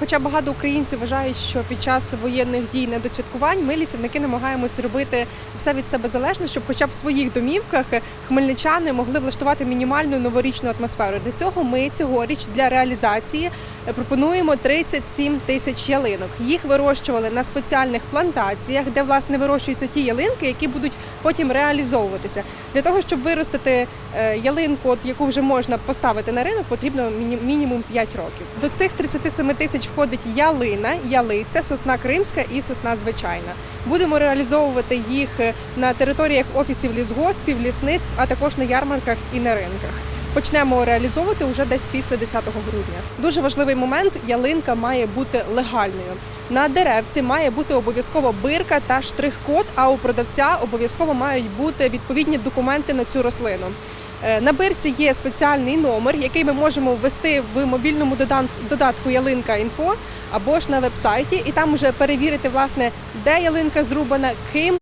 Хоча багато українців вважають, що під час воєнних дій недосвяткувань ми лісівники намагаємось робити все від себе залежне, щоб хоча б в своїх домівках хмельничани могли влаштувати мінімальну новорічну атмосферу. Для цього ми цьогоріч для реалізації е, пропонуємо 37 тисяч ялинок. Їх вирощували на спеціальних плантаціях, де власне вирощуються ті ялинки, які будуть потім реалізовуватися. Для того щоб виростити е, ялинку, от яку вже можна поставити на ринок, потрібно мінімум 5 років. До цих 37 тисяч входить ялина, ялиця, сосна кримська і сосна звичайна. Будемо реалізовувати їх е, на територіях офісів лісгоспів, лісництв, а також на ярмарках і на ринках. Почнемо реалізовувати вже десь після 10 грудня. Дуже важливий момент: ялинка має бути легальною. На деревці має бути обов'язково бирка та штрих-код, а у продавця обов'язково мають бути відповідні документи на цю рослину. Е, На бирці є спеціальний номер, який ми можемо ввести в мобільному додатку Ялинка інфо або ж на вебсайті, і там уже перевірити власне, де ялинка зрубана, ким